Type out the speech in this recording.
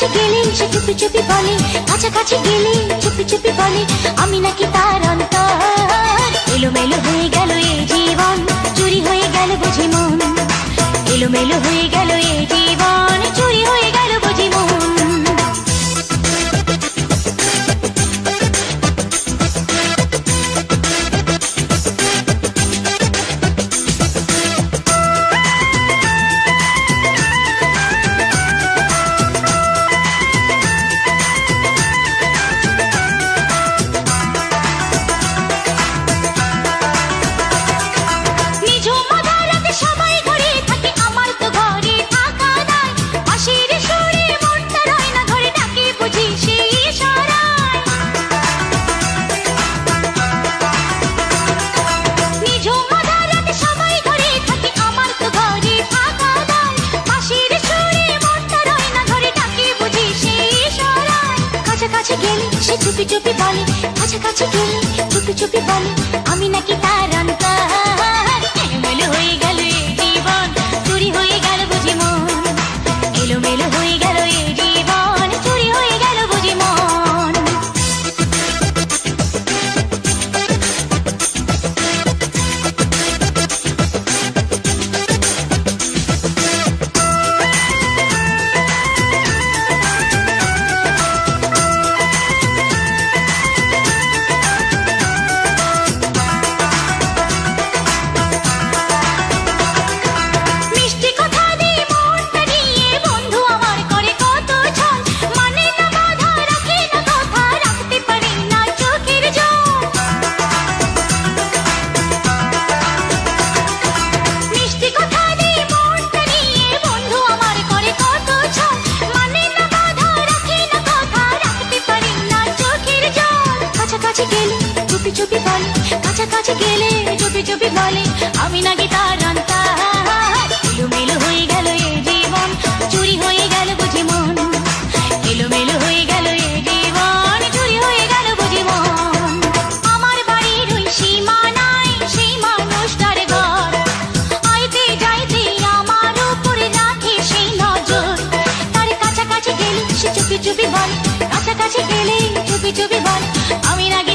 চুপি চুপি বলে, কাছাকাছি গেলে চুপি চুপি বলে, আমি নাকি তার অন্তর? এলোমেলো হয়ে গেল এই জীবন, চুরি হয়ে গেল বুঝি মন। এলোমেলো হয়ে গেল এই জীবন কাছাকাছি গেলে সে চুপি চুপি বলে, কাছাকাছি গেলে চুপি চুপি বলে, আমি নাকি তার অন্তর। হয়ে গেল চুপি বলে, কাছাকাছি গেলে চুপি চুপি বলে, আমি নাকি তার অন্তর এলোমেলো হয়ে গেল এই জীবন, চুরি হয়ে গেল বুঝি মন। এলোমেলো হয়ে গেল এই জীবন, চুরি হয়ে গেল বুঝি মন। আমার বাড়ির ওই সীমানায় সেই মানুষটার ঘর। আইতে যাইতে আমার উপরে রাখে সেই নজর। তার কাছাকাছি গেলে সে চুপি চুপি বলে, কাছাকাছি গেলে চুপি চুপি বলে, আমি নাকি